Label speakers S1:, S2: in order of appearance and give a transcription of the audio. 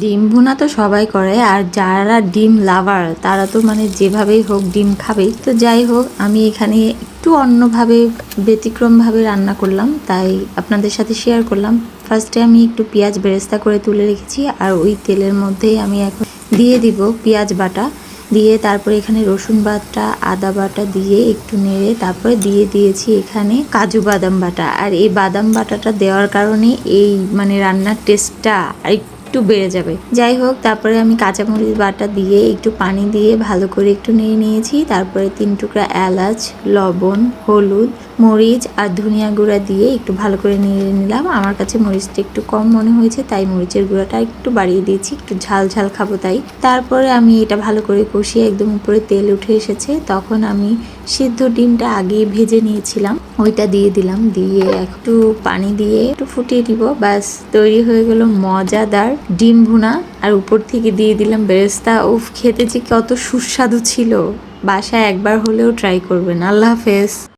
S1: ডিম ভুনা তো সবাই করে, আর যারা ডিম লাভার, তারা তো মানে যেভাবেই হোক ডিম খাবেই। তো যাই হোক, আমি এখানে একটু অন্যভাবে ব্যতিক্রমভাবে রান্না করলাম, তাই আপনাদের সাথে শেয়ার করলাম। ফার্স্টে আমি একটু পেঁয়াজ বেরেস্তা করে তুলে রেখেছি, আর ওই তেলের মধ্যেই আমি এখন দিয়ে দিব পেঁয়াজ বাটা। দিয়ে তারপরে এখানে রসুন বাটা, আদা বাটা দিয়ে একটু নেড়ে তারপরে দিয়ে দিয়েছি এখানে কাজু বাদাম বাটা। আর এই বাদাম বাটাটা দেওয়ার কারণে এই মানে রান্নার টেস্টটা আর একটু বেড়ে যাবে। যাই হোক, তারপরে আমি কাঁচামরিচ বাটা দিয়ে একটু পানি দিয়ে ভালো করে একটু নিয়ে নিয়েছি। তারপরে তিন টুকরা এলাচ, লবণ, হলুদ, মরিচ আর ধনিয়া গুঁড়া দিয়ে একটু ভালো করে নিয়ে নিলাম। আমার কাছে মরিচটা একটু কম মনে হয়েছে, তাই মরিচের গুঁড়াটা একটু বাড়িয়ে দিয়েছি, একটু ঝাল ঝাল খাব তাই। তারপরে আমি এটা ভালো করে কষিয়ে একদম উপরে তেল উঠে এসেছে। তখন আমি সিদ্ধ ডিমটা আগে ভেজে নিয়েছিলাম, ওইটা দিয়ে দিলাম। দিয়ে একটু পানি দিয়ে একটু ফুটিয়ে দিব। ব্যাস, তৈরি হয়ে গেল মজাদার ডিম ভুনা আর উপর থেকে দিয়ে দিলাম বেরেস্তা। উফ, খেতে যে কত সুস্বাদু ছিল। বাসায় একবার হলেও ট্রাই করবেন। আল্লাহ হাফেজ।